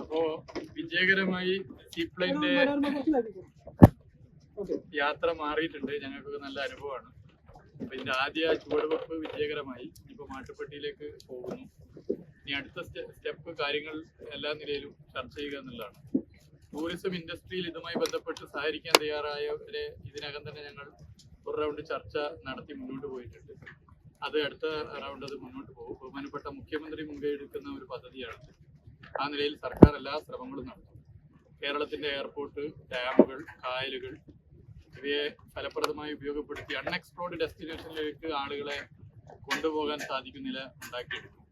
അപ്പോ വിജയകരമായി സീപ്ലൈന്റെ യാത്ര മാറിയിട്ടുണ്ട്. ഞങ്ങൾക്കൊക്കെ നല്ല അനുഭവമാണ്. അപ്പൊ ഇതിന്റെ ആദ്യ ചുവടുവെപ്പ് വിജയകരമായി ഇപ്പൊ മാട്ടുപ്പെട്ടിയിലേക്ക് പോകുന്നു. ഇനി അടുത്ത സ്റ്റെപ്പ് കാര്യങ്ങൾ എല്ലാ നിലയിലും ചർച്ച ചെയ്യുക എന്നുള്ളതാണ്. ടൂറിസം ഇൻഡസ്ട്രിയിൽ ഇതുമായി ബന്ധപ്പെട്ട് സഹകരിക്കാൻ തയ്യാറായവരെ ഇതിനകം തന്നെ ഞങ്ങൾ ഒരു റൗണ്ട് ചർച്ച നടത്തി മുന്നോട്ട് പോയിട്ടുണ്ട്. അത് അടുത്ത റൗണ്ട് അത് മുന്നോട്ട് പോകും. ബഹുമാനപ്പെട്ട മുഖ്യമന്ത്രി മുൻകൈ എടുക്കുന്ന ഒരു പദ്ധതിയാണ് ആ നിലയിൽ സർക്കാർ എല്ലാ ശ്രമങ്ങളും നടത്തും. കേരളത്തിന്റെ എയർപോർട്ട് ഡാമുകൾ കായലുകൾ ഇവയെ ഫലപ്രദമായി ഉപയോഗപ്പെടുത്തി അൺഎക്സ്പ്ലോർഡ് ഡെസ്റ്റിനേഷനിലേക്ക് ആളുകളെ കൊണ്ടുപോകാൻ സാധിക്കുന്ന നില ഉണ്ടാക്കിയെടുക്കും.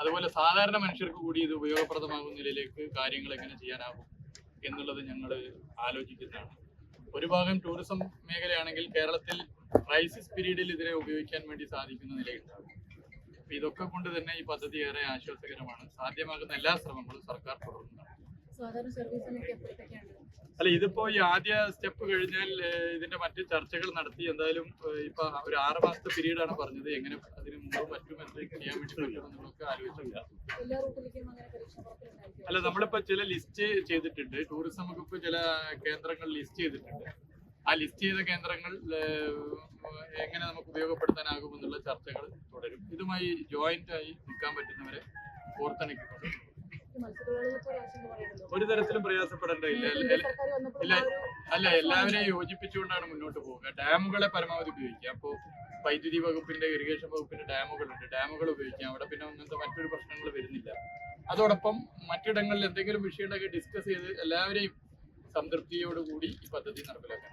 അതുപോലെ സാധാരണ മനുഷ്യർക്ക് കൂടി ഇത് ഉപയോഗപ്രദമാകുന്ന നിലയിലേക്ക് കാര്യങ്ങൾ എങ്ങനെ ചെയ്യാനാകും എന്നുള്ളത് ഞങ്ങൾ ആലോചിക്കുന്നതാണ്. ഒരു ഭാഗം ടൂറിസം മേഖലയാണെങ്കിൽ കേരളത്തിൽ ക്രൈസിസ് പീരീഡിൽ ഇതിനെ ഉപയോഗിക്കാൻ വേണ്ടി സാധിക്കുന്ന നിലയുണ്ടാകും അപ്പൊ ഇതൊക്കെ കൊണ്ട് തന്നെ ഈ പദ്ധതി ഏറെ ആശ്വാസകരമാണ്. സാധ്യമാകുന്ന എല്ലാ ശ്രമങ്ങളും സർക്കാർ എപ്പോഴത്തേക്കാണ് അല്ല ഇതിപ്പോ ഈ ആദ്യ സ്റ്റെപ്പ് കഴിഞ്ഞാൽ ഇതിന്റെ മറ്റു ചർച്ചകൾ നടത്തി എന്തായാലും ഇപ്പൊ ഒരു ആറ് മാസത്തെ പീരീഡ് ആണ് പറഞ്ഞത്. എങ്ങനെ അതിന് മുമ്പ് മറ്റും എന്തൊക്കെ ചെയ്യാൻ വേണ്ടി പറ്റുമെന്നൊക്കെ ആലോചിച്ചില്ല അല്ല നമ്മളിപ്പോ ചില ലിസ്റ്റ് ചെയ്തിട്ടുണ്ട്. ടൂറിസം വകുപ്പ് ചില കേന്ദ്രങ്ങൾ ലിസ്റ്റ് ചെയ്തിട്ടുണ്ട്. ആ ലിസ്റ്റ് ചെയ്ത കേന്ദ്രങ്ങൾ എങ്ങനെ നമുക്ക് ഉപയോഗപ്പെടുത്താനാകുമെന്നുള്ള ചർച്ചകൾ തുടരും. ഇതുമായി ജോയിന്റ് ആയി നിൽക്കാൻ പറ്റുന്നവരെ മത്സ്യത്തൊഴിലാളികൾക്ക് ഒരു തരത്തിലും പ്രയാസപ്പെടേണ്ടതില്ല. അല്ല? എല്ലാവരെയും യോജിപ്പിച്ചുകൊണ്ടാണ് മുന്നോട്ട് പോവുക. ഡാമുകളെ പരമാവധി ഉപയോഗിക്കുക. അപ്പോൾ വൈദ്യുതി വകുപ്പിന്റെ ഇറിഗേഷൻ വകുപ്പിന്റെ ഡാമുകളുണ്ട്. ഡാമുകൾ ഉപയോഗിക്കാം. അവിടെ പിന്നെ അങ്ങനത്തെ മറ്റൊരു പ്രശ്നങ്ങൾ വരുന്നില്ല. അതോടൊപ്പം മറ്റിടങ്ങളിൽ എന്തെങ്കിലും വിഷയങ്ങളൊക്കെ ഡിസ്കസ് ചെയ്ത് എല്ലാവരെയും സംതൃപ്തിയോടുകൂടി ഈ പദ്ധതി നടപ്പിലാക്കണം.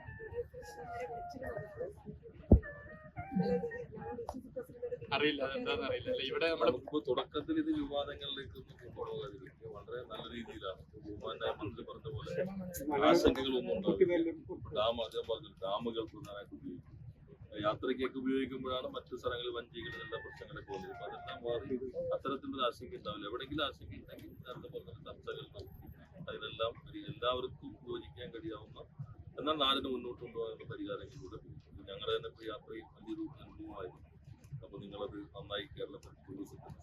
അറിയില്ല അതെന്താന്ന് അറിയില്ല. അല്ല ഇവിടെ നമ്മൾ നമുക്ക് തുടക്കത്തിൽ ഇത് വിവാദങ്ങളിലേക്ക് ഒന്നും കൊണ്ടുപോകാതിരിക്കുക വളരെ നല്ല രീതിയിലാണ്. ബഹുമാനായ മന്ത്രി പറഞ്ഞ പോലെ ആശങ്കകളൊന്നും ഉണ്ടാവില്ല ഡാം അദ്ദേഹം പറഞ്ഞു ഡാമുകൾ പ്രധാനമായിട്ട് ഉപയോഗിക്കും. യാത്രയ്ക്കൊക്കെ ഉപയോഗിക്കുമ്പോഴാണ് മറ്റു സ്ഥലങ്ങളിൽ വഞ്ചികൾ എല്ലാ പ്രശ്നങ്ങളൊക്കെ വന്നത് അപ്പൊ അതെല്ലാം മാറി അത്തരത്തിലൊരു ആശങ്ക ഉണ്ടാവില്ല. എവിടെയെങ്കിലും ആശങ്ക ഉണ്ടെങ്കിൽ നേരത്തെ പറഞ്ഞ ചർച്ചകൾ അതിനെല്ലാം ഒരു എല്ലാവർക്കും യോജിക്കാൻ കഴിയാവുന്ന എന്നാൽ നാടിന് മുന്നോട്ട് കൊണ്ടുപോകാനുള്ള പരിഹാരങ്ങളിലൂടെ ഞങ്ങളുടെ തന്നെ ഇപ്പോൾ യാത്രയിൽ അപ്പോൾ നിങ്ങളത് നന്നായി കേരളത്തിൽ ടൂറിസത്തിന്